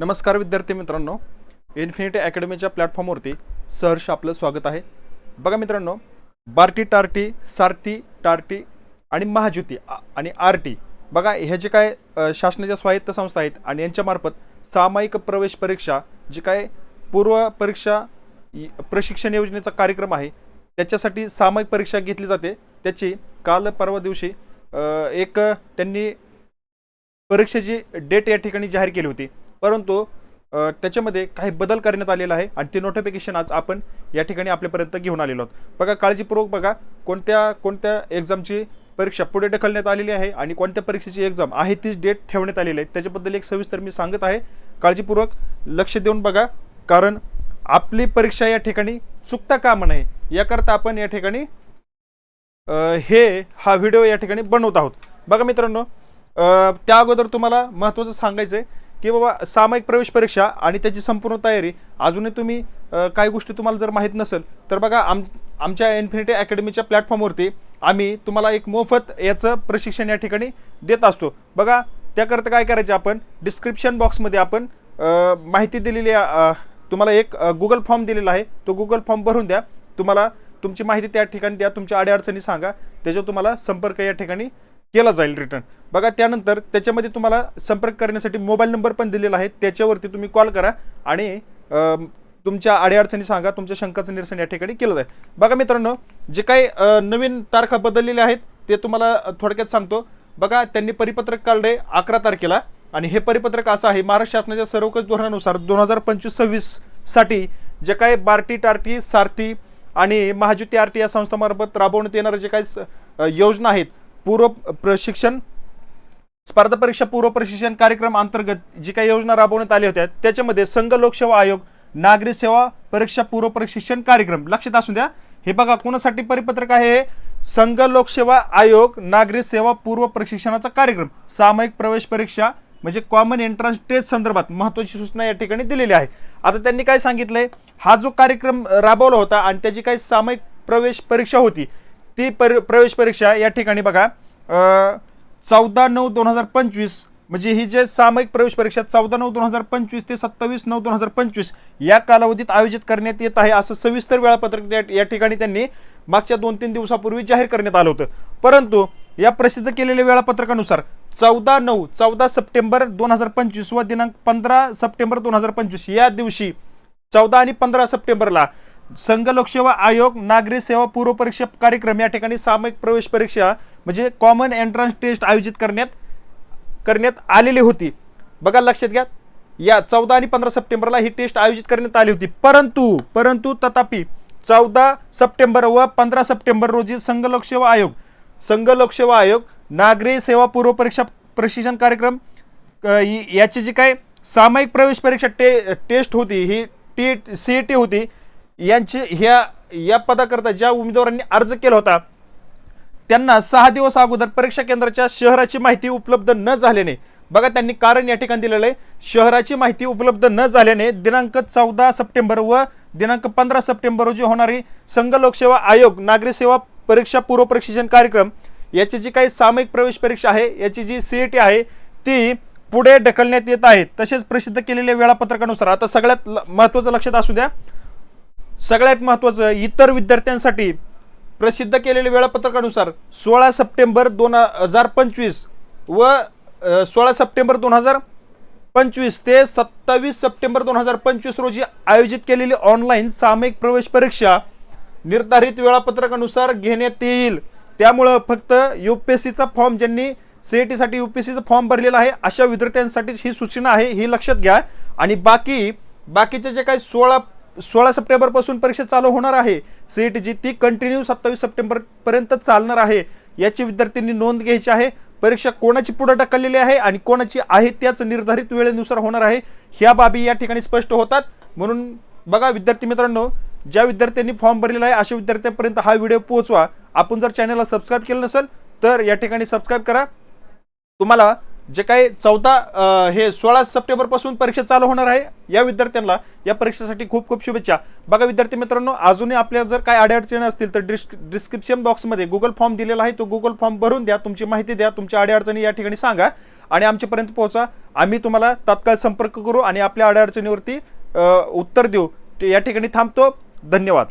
नमस्कार विद्यार्थी मित्रांनो. इन्फिनिटी अकॅडमीच्या प्लॅटफॉर्मवरती सहर्ष आपलं स्वागत आहे. बघा मित्रांनो बार्टी टार्टी सारथी टार्टी आणि महाज्योती आणि आर टी बघा ह्या जे काय शासनाच्या स्वायत्त संस्था आहेत आणि यांच्यामार्फत सामायिक प्रवेश परीक्षा जी काय पूर्व परीक्षा प्रशिक्षण योजनेचा कार्यक्रम आहे त्याच्यासाठी सामायिक परीक्षा घेतली जाते. त्याची काल परवा दिवशी एक त्यांनी परीक्षेची डेट या ठिकाणी जाहीर केली होती. परंतु त्याच्यामध्ये काही बदल करण्यात आलेला आहे आणि ते नोटिफिकेशन आज आपण या ठिकाणी आपल्यापर्यंत घेऊन आलेलो आहोत. बघा काळजीपूर्वक बघा कोणत्या कोणत्या एक्झामची परीक्षा पुढे ढकलण्यात आलेली आहे आणि कोणत्या परीक्षेची एक्झाम आहे तीच डेट ठेवण्यात आलेली आहे. त्याच्याबद्दल एक सविस्तर मी सांगत आहे. काळजीपूर्वक लक्ष देऊन बघा कारण आपली परीक्षा या ठिकाणी चुकता कामा नये. याकरता आपण या ठिकाणी हे हा व्हिडिओ या ठिकाणी बनवत आहोत. बघा मित्रांनो त्या अगोदर तुम्हाला महत्त्वाचं सांगायचं आहे की बाबा सामायिक प्रवेश परीक्षा आणि त्याची संपूर्ण तयारी अजूनही तुम्ही काही गोष्टी तुम्हाला जर माहीत नसेल तर बघा आम आमच्या इन्फिनिटी अकॅडमीच्या प्लॅटफॉर्मवरती आम्ही तुम्हाला एक मोफत याचं प्रशिक्षण या ठिकाणी देत असतो. बघा त्याकरता काय करायचं आपण? डिस्क्रिप्शन बॉक्समध्ये आपण माहिती दिलेली आहे, तुम्हाला एक गुगल फॉर्म दिलेला आहे. तो गुगल फॉर्म भरून द्या. तुम्हाला तुमची माहिती त्या ठिकाणी द्या तुमच्या अडीअडचणी सांगा. त्याच्यावर तुम्हाला संपर्क या ठिकाणी केला जाईल रिटर्न बघा त्यानंतर त्याच्यामध्ये तुम्हाला संपर्क करण्यासाठी मोबाईल नंबर पण दिलेला आहे. त्याच्यावरती तुम्ही कॉल करा आणि तुमच्या अडीअडचणी सांगा तुमच्या शंकाचं निरसन या ठिकाणी केलं जाईल. बघा मित्रांनो जे काही नवीन तारखा बदललेल्या आहेत ते तुम्हाला थोडक्यात सांगतो. बघा त्यांनी परिपत्रक काढले अकरा तारखेला आणि हे परिपत्रक असं आहे महाराष्ट्र शासनाच्या सर्वकष धोरणानुसार दोन हजार पंचवीस सव्वीससाठी जे काही बार्टी टार्टी सारथी आणि महाज्योती आर टी या संस्थामार्फत राबवण्यात येणारे जे काही स- योजना आहेत पूर्व प्रशिक्षण स्पर्धा परीक्षा पूर्व प्रशिक्षण कार्यक्रम अंतर्गत जी काही योजना राबवण्यात आल्या होत्या त्याच्यामध्ये संघ लोकसेवा आयोग नागरी सेवा परीक्षा पूर्व प्रशिक्षण कार्यक्रम. लक्षात असू द्या हे बघा कोणासाठी परिपत्रक आहे हे? संघ लोकसेवा आयोग नागरी सेवा पूर्व प्रशिक्षणाचा कार्यक्रम. सामायिक प्रवेश परीक्षा म्हणजे कॉमन एंट्रन्स टेस्ट संदर्भात महत्त्वाची सूचना या ठिकाणी दिलेली आहे. आता त्यांनी काय सांगितलंय? हा जो कार्यक्रम राबवला होता आणि त्याची काही सामायिक प्रवेश परीक्षा होती ती पर प्रवेश परीक्षा या ठिकाणी बघा चौदा नऊ दोन हजार पंचवीस म्हणजे ही जे सामायिक प्रवेश परीक्षा चौदा नऊ दोन हजार पंचवीस ते सत्तावीस नऊ दोन हजार पंचवीस या कालावधीत आयोजित करण्यात येत आहे असं सविस्तर वेळापत्रक त्या- या ठिकाणी त्यांनी मागच्या दोन तीन दिवसापूर्वी जाहीर करण्यात आलं होतं. परंतु या प्रसिद्ध केलेल्या वेळापत्रकानुसार चौदा नऊ चौदा सप्टेंबर दोन हजार पंचवीस व दिनांक पंधरा सप्टेंबर दोन हजार पंचवीस या दिवशी चौदा आणि पंधरा सप्टेंबरला संघ लोकसेवा आयोग नागरी सेवा पूर्व परीक्षा कार्यक्रम या ठिकाणी सामायिक प्रवेश परीक्षा म्हणजे कॉमन एंट्रन्स टेस्ट आयोजित करण्यात करण्यात आलेली होती. बघा लक्षात घ्या या चौदा आणि पंधरा सप्टेंबरला ही टेस्ट आयोजित करण्यात आली होती. परंतु परंतु तथापि चौदा सप्टेंबर व पंधरा सप्टेंबर रोजी संघ लोकसेवा आयोग संघ लोकसेवा आयोग नागरी सेवा पूर्व परीक्षा प्रशिक्षण कार्यक्रम याची जी काय सामायिक प्रवेश परीक्षा टे टेस्ट होती ही टी सी ई टी होती यांची ह्या या पदाकरता ज्या उमेदवारांनी अर्ज केला होता त्यांना सहा दिवस अगोदर परीक्षा केंद्राच्या शहराची माहिती उपलब्ध न झाल्याने बघा त्यांनी कारण या ठिकाणी दिलेलं आहे शहराची माहिती उपलब्ध न झाल्याने दिनांक चौदा सप्टेंबर व दिनांक पंधरा सप्टेंबर रोजी होणारी संघ लोकसेवा आयोग नागरी सेवा परीक्षा पूर्व प्रशिक्षण कार्यक्रम याची जी काही सामायिक प्रवेश परीक्षा आहे याची जी सी ई टी आहे ती पुढे ढकलण्यात येत आहे. तसेच प्रसिद्ध केलेल्या वेळापत्रकानुसार आता सगळ्यात महत्त्वाचं लक्षात असू द्या सगळ्यात महत्त्वाचं इतर विद्यार्थ्यांसाठी प्रसिद्ध केलेल्या वेळापत्रकानुसार सोळा सप्टेंबर दोन हजार पंचवीस व सोळा सप्टेंबर दोन हजार पंचवीस ते सत्तावीस सप्टेंबर दोन हजार पंचवीस रोजी आयोजित केलेली ऑनलाईन सामायिक प्रवेश परीक्षा निर्धारित वेळापत्रकानुसार घेण्यात येईल. त्यामुळं फक्त यू पी एस सीचा फॉर्म ज्यांनी सी ई टीसाठी यू पी एस सीचा फॉर्म भरलेला आहे अशा विद्यार्थ्यांसाठी ही सूचना आहे ही लक्षात घ्या. आणि बाकी बाकीचे जे काही सोळा सोळा सप्टेंबरपासून परीक्षा चालू होणार आहे. सी ई ती कंटिन्यू सत्तावीस सप्टेंबरपर्यंत चालणार आहे. याची विद्यार्थ्यांनी नोंद घ्यायची आहे. परीक्षा कोणाची पुढे ढकललेली आहे आणि कोणाची आहे त्याच निर्धारित वेळेनुसार होणार आहे ह्या बाबी या ठिकाणी स्पष्ट होतात. म्हणून बघा विद्यार्थी मित्रांनो ज्या विद्यार्थ्यांनी फॉर्म भरलेला आहे अशा विद्यार्थ्यांपर्यंत हा व्हिडिओ पोहोचवा. आपण जर चॅनलला सबस्क्राईब केलं नसेल तर या ठिकाणी सबस्क्राईब करा. तुम्हाला जे काही चौदा हे सोळा सप्टेंबरपासून परीक्षा चालू होणार आहे या विद्यार्थ्यांना या परीक्षेसाठी खूप खूप शुभेच्छा. बघा विद्यार्थी मित्रांनो अजूनही आपल्या जर काय अडीअडचणी असतील तर डिस्क डिस्क्रिप्शन बॉक्समध्ये गुगल फॉर्म दिलेला आहे तो गुगल फॉर्म भरून द्या तुमची माहिती द्या तुमच्या अडीअडचणी या ठिकाणी सांगा आणि आमच्यापर्यंत पोहोचा. आम्ही तुम्हाला तात्काळ संपर्क करू आणि आपल्या अडीअडचणीवरती उत्तर देऊ. ते या ठिकाणी थांबतो. धन्यवाद.